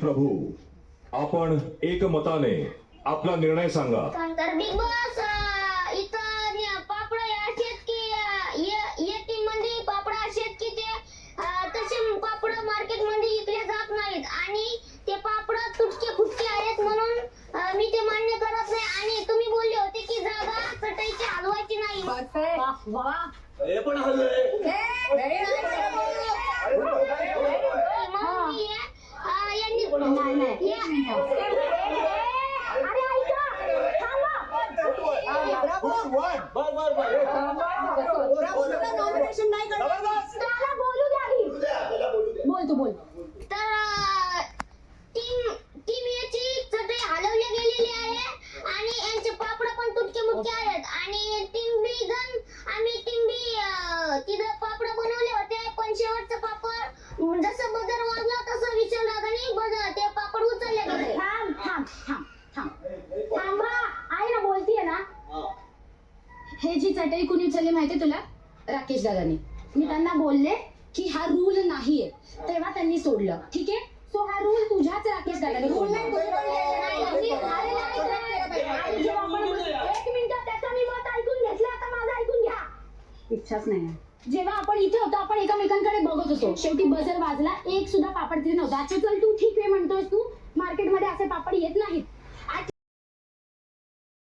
प्रभू आपण एकमताने आपला निर्णय सांगा. तर बिग बॉस अं, इथं नि- पापड असे आहेत की अं, ये- ये टीममध्ये पापड असे आहेत की ते अं, तसे पापड मार्केटमध्ये विकले जात नाहीत. आणि ते पापड तुटके फुटके आहेत म्हणून अं, मी ते मान्य करत नाही. आणि तुम्ही बोलले होते की जागा चटाईची हलवायची नाही. हे पण हलय નોમિનેશન નહીં કરે બોલ તું બોલ. हे जी चटई कुणी उचलली माहितीये तुला? राकेश दादानी. मी त्यांना बोलले की हा रूल नाहीये. तेव्हा त्यांनी सोडलं. ठीक? आहे सो हा रूल तुझ्याच राकेश दादानी नाही, सोडला नाही, नाही, अरे, नाही, नाही. आणि जेव्हा आपण एक मिनिट त्याचं मी मत ऐकून घेतलं. आता माझं ऐकून घ्या. इच्छाच नाही जेव्हा आपण इथे होतो आपण एकामेकांकडे बघत होतो. शेवटी बजर वाजला. एक सुद्धा पापड तिथे नव्हता. अच्छा चल तू ठीक आहे म्हणतोय तू. मार्केटमध्ये असे पापड येत नाहीत.